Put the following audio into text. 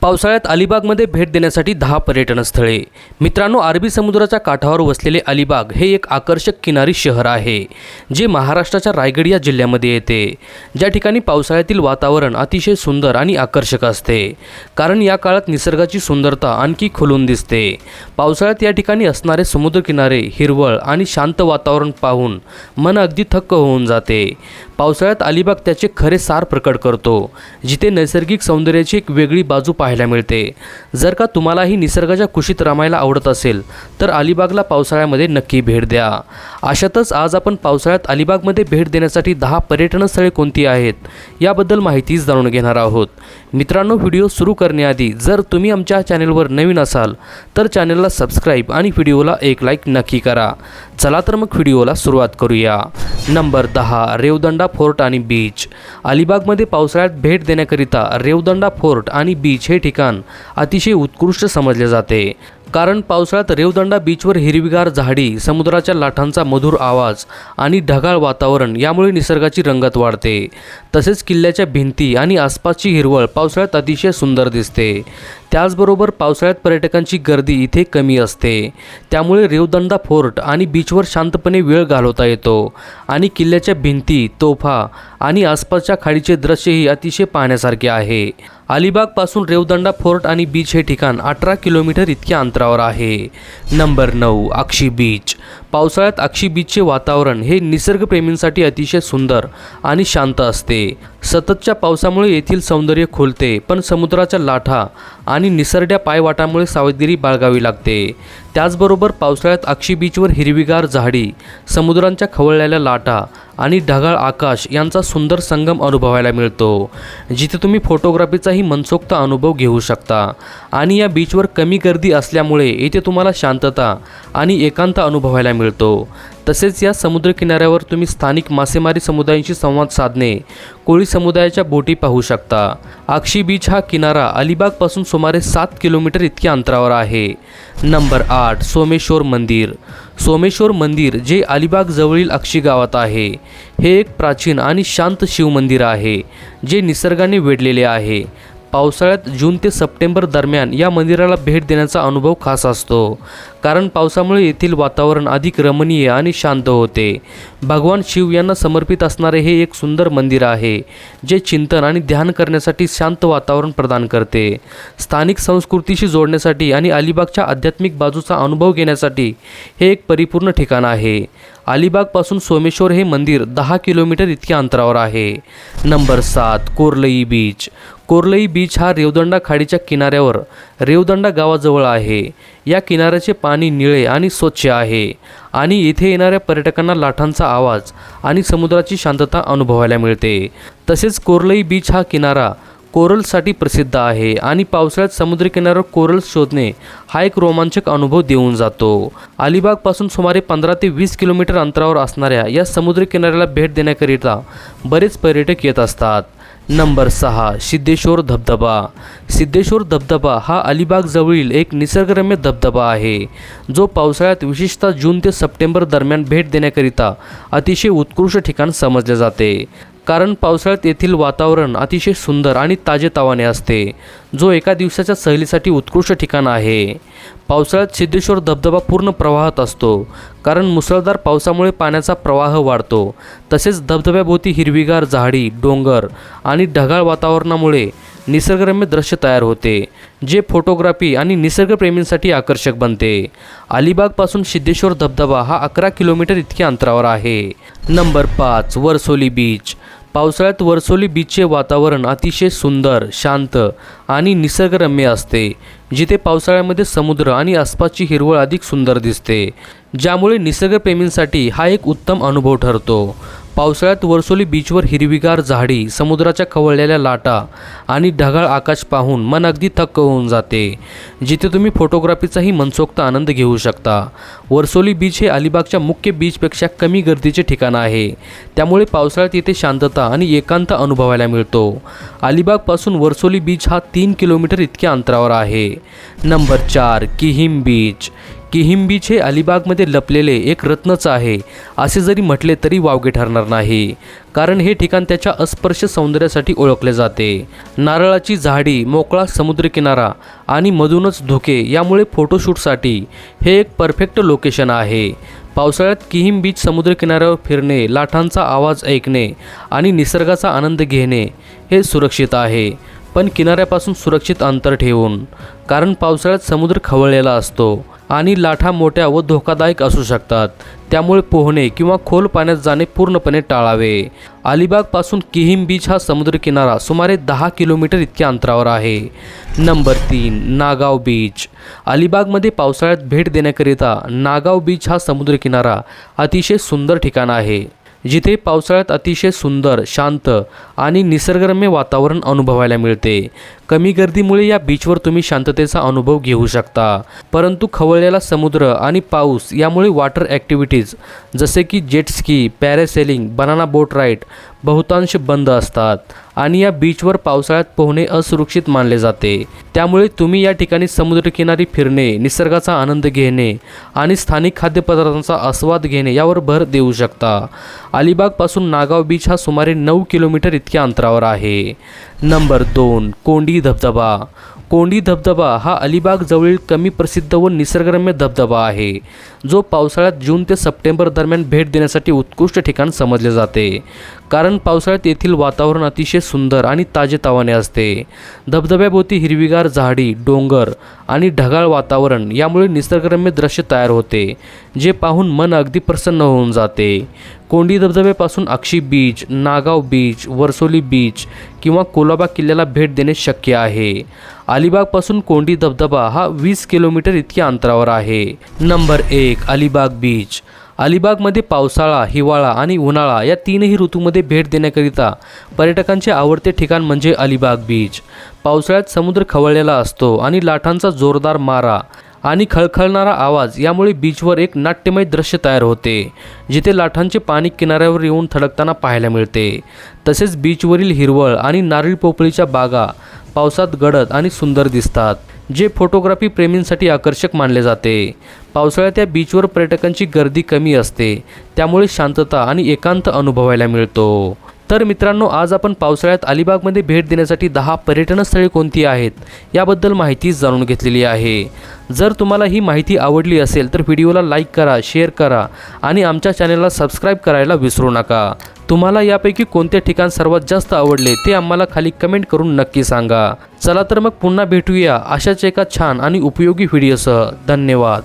पावसाळ्यात अलिबागमध्ये भेट देण्यासाठी दहा पर्यटन स्थळे मित्रांनो अरबी समुद्राच्या काठावर वसलेले अलिबाग हे एक आकर्षक किनारी शहर आहे जे महाराष्ट्राच्या रायगड या जिल्ह्यामध्ये येते. ज्या ठिकाणी पावसाळ्यातील वातावरण अतिशय सुंदर आणि आकर्षक असते कारण या काळात निसर्गाची सुंदरता आणखी खुलून दिसते. पावसाळ्यात या ठिकाणी असणारे समुद्रकिनारे हिरवळ आणि शांत वातावरण पाहून मन अगदी थक्क होऊन जाते. पावसाळ्यात अलिबाग त्याचे खरे सार प्रकट करतो जिथे नैसर्गिक सौंदर्याची एक वेगळी बाजू पाहायला मिळते. जर का तुम्हालाही निसर्गाच्या कुशीत रमायला आवडत असेल तर अलिबागला पावसाळ्यामध्ये नक्की भेट द्या. अशातच आज आपण पावसाळ्यात अलिबागमध्ये भेट देण्यासाठी दहा पर्यटन स्थळे कोणती आहेत याबद्दल माहिती जाणून घेणार आहोत. मित्रांनो व्हिडिओ सुरू करण्याआधी जर तुम्ही आमच्या चॅनेलवर नवीन असाल तर चॅनेलला सबस्क्राईब आणि व्हिडिओला एक लाईक नक्की करा. चला तर मग व्हिडिओला सुरुवात करूया. नंबर दहा रेवदंडा फोर्ट आणि बीच. अलिबागमध्ये पावसाळ्यात भेट देण्याकरिता रेवदंडा फोर्ट आणि बीच हे ठिकाण अतिशय उत्कृष्ट समजले जाते. कारण पावसाळ्यात रेवदंडा बीचवर हिरवीगार झाडी समुद्राच्या लाटांचा मधुर आवाज आणि ढगाळ वातावरण यामुळे निसर्गाची रंगत वाढते. तसेच किल्ल्याच्या भिंती आणि आसपासची हिरवळ पावसाळ्यात अतिशय सुंदर दिसते. त्याचबरोबर पावसाळ्यात पर्यटकांची गर्दी इथे कमी असते. त्यामुळे रेवदंडा फोर्ट आणि बीचवर शांतपणे वेळ घालवता येतो आणि किल्ल्याच्या भिंती तोफा आणि आसपासच्या खाडीचे दृश्यही अतिशय पाहण्यासारखे आहे. अलिबागपासून रेवदंडा फोर्ट आणि बीच हे ठिकाण अठरा किलोमीटर इतक्या अंतरावर आहे. नंबर नऊ अक्षी बीच. पावसाळ्यात अक्षी बीचचे वातावरण हे निसर्गप्रेमींसाठी अतिशय सुंदर आणि शांत असते. सततच्या पावसामुळे येथील सौंदर्य खुलते पण समुद्राच्या लाटा आणि निसरड्या पायवाटामुळे सावधगिरी बाळगावी लागते. त्याचबरोबर पावसाळ्यात अक्षी बीचवर हिरवीगार झाडी समुद्रांच्या खवळलेल्या लाटा आणि ढगाळ आकाश यांचा सुंदर संगम अनुभवायला मिळतो. जिथे तुम्ही फोटोग्राफीचाही मनसोक्त अनुभव घेऊ शकता आणि या बीचवर कमी गर्दी असल्यामुळे येथे तुम्हाला शांतता आणि एकांत अनुभवायला मिळतो. तसेच या समुद्रकिनाऱ्यावर तुम्ही स्थानिक मासेमारी समुदायांशी संवाद साधणे कोळी समुदायाच्या बोटी पाहू शकता. अक्षी बीच हा किनारा अलिबागपासून सुमारे सात किलोमीटर इतक्या अंतरावर आहे. नंबर आठ सोमेश्वर मंदिर. सोमेश्वर मंदिर जे अलिबाग जवळील अक्षी गावात आहे. हे एक प्राचीन आणि शांत शिवमंदिर आहे जे निसर्गाने वेढलेले आहे. पावसाळ्यात जून ते सप्टेंबर दरम्यान या मंदिराला भेट देण्याचा अनुभव खास असतो. कारण पावसामुळे येथील वातावरण अधिक रमणीय आणि शांत होते. भगवान शिव यांना समर्पित असणारे हे एक सुंदर मंदिर आहे जे चिंतन आणि ध्यान करण्यासाठी शांत वातावरण प्रदान करते. स्थानिक संस्कृतीशी जोडण्यासाठी आणि अलिबागच्या आध्यात्मिक बाजूचा अनुभव घेण्यासाठी हे एक परिपूर्ण ठिकाण आहे. अलिबागपासून सोमेश्वर हे मंदिर दहा किलोमीटर इतक्या अंतरावर आहे. नंबर सात कोरलई बीच. कोरलई बीच हा रेवदंडा खाडीच्या किनाऱ्यावर रेवदंडा गावाजवळ आहे. या किनाऱ्याचे पाणी निळे आणि स्वच्छ आहे आणि येथे येणाऱ्या पर्यटकांना लाटांचा आवाज आणि समुद्राची शांतता अनुभवायला मिळते. तसेच कोरलई बीच हा किनारा कोरलसाठी प्रसिद्ध आहे आणि पावसाळ्यात समुद्रकिनाऱ्यावर कोरल शोधणे हा एक रोमांचक अनुभव देऊन जातो. अलिबागपासून सुमारे पंधरा ते वीस किलोमीटर अंतरावर असणाऱ्या या समुद्रकिनाऱ्याला भेट देण्याकरिता बरेच पर्यटक येत असतात. नंबर सहा सिद्धेश्वर धबधबा. सिद्धेश्वर धबधबा हा अलिबाग जवळील एक निसर्गरम्य धबधबा आहे. जो पावसाळ्यात विशेषतः जून ते सप्टेंबर दरम्यान भेट देण्याकरिता अतिशय उत्कृष्ट ठिकाण समजले जाते. कारण पावसाळ्यात येथील वातावरण अतिशय सुंदर आणि ताजेतवाने असते. जो एका दिवसाच्या सहलीसाठी उत्कृष्ट ठिकाण आहे. पावसाळ्यात सिद्धेश्वर धबधबा पूर्ण प्रवाहात असतो. कारण मुसळधार पावसामुळे पाण्याचा प्रवाह वाढतो. तसेच धबधब्याभोवती हिरवीगार झाडी डोंगर आणि ढगाळ वातावरणामुळे निसर्गरम्य दृश्य तयार होते जे फोटोग्राफी आणि निसर्गप्रेमींसाठी आकर्षक बनते. अलिबागपासून सिद्धेश्वर धबधबा हा अकरा किलोमीटर इतक्या अंतरावर आहे. नंबर पाच वरसोली बीच. पावसाळ्यात वरसोली बीचचे वातावरण अतिशय सुंदर शांत आणि निसर्गरम्य असते जिथे पावसाळ्यामध्ये समुद्र आणि आसपासची हिरवळ अधिक सुंदर दिसते ज्यामुळे निसर्गप्रेमींसाठी हा एक उत्तम अनुभव ठरतो. पावसाळ्यात वर्सोली बीचवर हिरवीगार झाडी समुद्राच्या खवळलेल्या लाटा आणि ढगाळ आकाश पाहून मन अगदी थक्क होऊन जाते. जिथे तुम्ही फोटोग्राफीचाही मनसोक्त आनंद घेऊ शकता. वर्सोली बीच हे अलिबागच्या मुख्य बीचपेक्षा कमी गर्दीचे ठिकाण आहे. त्यामुळे पावसाळ्यात येथे शांतता आणि एकांत अनुभवायला मिळतो. अलिबागपासून वरसोली बीच हा तीन किलोमीटर इतक्या अंतरावर आहे. नंबर चार किहिम बीच किहिम बीच हे अलिबागमध्ये लपलेले एक रत्नच आहे. असे जरी म्हटले तरी वावगे ठरणार नाही. कारण हे ठिकाण त्याच्या अस्पर्श सौंदर्यासाठी ओळखले जाते. नारळाची झाडी मोकळा समुद्रकिनारा आणि मधूनच धुके यामुळे फोटोशूटसाठी हे एक परफेक्ट लोकेशन आहे. पावसाळ्यात किहिम बीच समुद्रकिनाऱ्यावर फिरणे लाटांचा आवाज ऐकणे आणि निसर्गाचा आनंद घेणे हे सुरक्षित आहे. पण किनाऱ्यापासून सुरक्षित अंतर ठेवून. कारण पावसाळ्यात समुद्र खवळलेला असतो आणि लाटा मोठ्या व धोकादायक असू शकतात. त्यामुळे पोहणे किंवा खोल पाण्यात जाणे पूर्णपणे टाळावे. अलिबागपासून किहिम बीच हा समुद्रकिनारा सुमारे दहा किलोमीटर इतक्या अंतरावर आहे. नंबर तीन नागाव बीच. अलिबागमध्ये पावसाळ्यात भेट देण्याकरिता नागाव बीच हा समुद्रकिनारा अतिशय सुंदर ठिकाण आहे. जिथे पावसाळ्यात अतिशय सुंदर शांत आणि निसर्गरम्य वातावरण अनुभवायला मिळते. कमी गर्दीमुळे या बीचवर तुम्ही शांततेचा अनुभव घेऊ शकता. परंतु खवळलेला समुद्र आणि पाऊस यामुळे वॉटर ॲक्टिव्हिटीज जसे की jet ski parasailing banana boat ride बहुतांश बंद असतात आणि या बीचवर पावसाळ्यात पोहणे असुरक्षित मानले जाते. त्यामुळे तुम्ही या ठिकाणी समुद्रकिनारी फिरणे निसर्गाचा आनंद घेणे आणि स्थानिक खाद्यपदार्थांचा आस्वाद घेणे यावर भर देऊ शकता. अलिबागपासून नागाव बीच हा सुमारे नऊ किलोमीटर इतक्या अंतरावर आहे. नंबर दोन कोंडी धबधबा. कोंडी धबधबा हा अलिबाग जवळील कमी प्रसिद्ध व निसर्गरम्य धबधबा आहे जो पावसाळ्यात जून ते सप्टेंबर दरम्यान भेट देण्यासाठी उत्कृष्ट ठिकाण समजले जाते. कारण पावसाळ्यात येथील वातावरण अतिशय सुंदर आणि ताजेतवाने असते. धबधब्याभोवती हिरवीगार झाडी डोंगर आणि ढगाळ वातावरण यामुळे निसर्गरम्य दृश्य तयार होते जे पाहून मन अगदी प्रसन्न होऊन जाते. Kondi धबधब्यापासून Akshi beach Nagaon beach Varsoli beach किंवा कोलाबा किल्ल्याला भेट देणे शक्य आहे. अलिबागपासून कोंडी धबधबा हा वीस किलोमीटर इतक्या अंतरावर आहे. नंबर एक अलिबाग बीच. अलिबागमध्ये पावसाळा हिवाळा आणि उन्हाळा या तीनही ऋतूमध्ये भेट देण्याकरिता पर्यटकांचे आवडते ठिकाण म्हणजे अलिबाग बीच. पावसाळ्यात समुद्र खवळलेला असतो आणि लाटांचा जोरदार मारा. आणि खळखळणारा आवाज. यामुळे बीचवर एक नाट्यमय दृश्य तयार होते जिथे लाटांचे पाणी किनाऱ्यावर येऊन थडकताना पाहायला मिळते. तसेच बीचवरील हिरवळ आणि नारळी पोपळीच्या बागा पावसात गडद आणि सुंदर दिसतात जे फोटोग्राफी प्रेमींसाठी आकर्षक मानले जाते. पावसाळ्यात या बीचवर पर्यटकांची गर्दी कमी असते त्यामुळे शांतता आणि एकांत अनुभवायला मिळतो. तर मित्रांनो आज आपण पावसाळ्यात अलिबागमध्ये भेट देण्यासाठी दहा पर्यटन स्थळे कोणती आहेत याबद्दल माहिती जाणून घेतलेली आहे. जर तुम्हाला ही माहिती आवडली असेल तर व्हिडिओला लाईक करा शेअर करा आणि आमच्या चॅनलला सबस्क्राईब करायला विसरू नका. तुम्हाला यापैकी कोणते ठिकाण सर्वात जास्त आवडले ते आम्हाला खाली कमेंट करून नक्की सांगा. चला तर मग पुन्हा भेटूया अशाच एका छान आणि उपयोगी व्हिडिओसह. धन्यवाद.